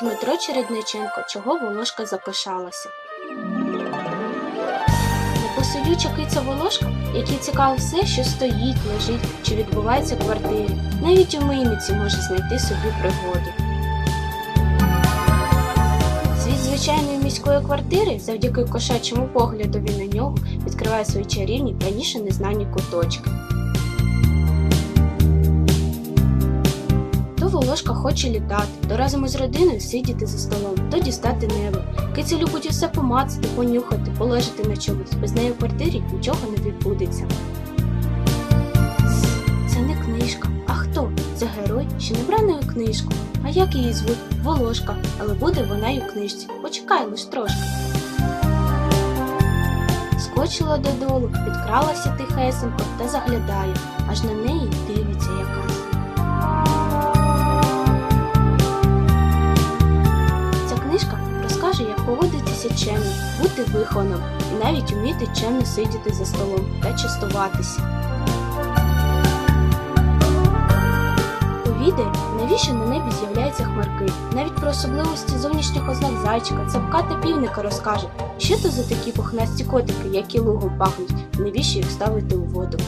Дмитро Чередниченко, чого Волошка запишалася. Непосидюча киця Волошка, який цікаво все, що стоїть, лежить чи відбувається в квартирі. Навіть у мийниці може знайти собі пригоду. Світ звичайної міської квартири, завдяки кошачому поглядові на нього, відкриває свої чарівні раніше незнані куточки. Волошка хоче літати, то разом із родиною сидіти за столом, то дістати небо. Киця любить усе помацати, понюхати, полежати на чомусь. Без неї в квартирі нічого не відбудеться. Це не книжка. А хто? Це герой, що не браною книжку. А як її звуть? Волошка, але буде вона й у книжці. Почекай лиш трошки. Скочила додолу, підкралася тихесенько та заглядає, аж на неї дивиться поводитися бути вихованим і навіть вміти чемно сидіти за столом та частуватися. Повідає, навіщо на небі з'являються хмарки. Навіть про особливості зовнішніх ознак зайчика, цапка та півника розкаже, що то за такі пухнасті котики, які лугом пахнуть, навіщо їх ставити у воду.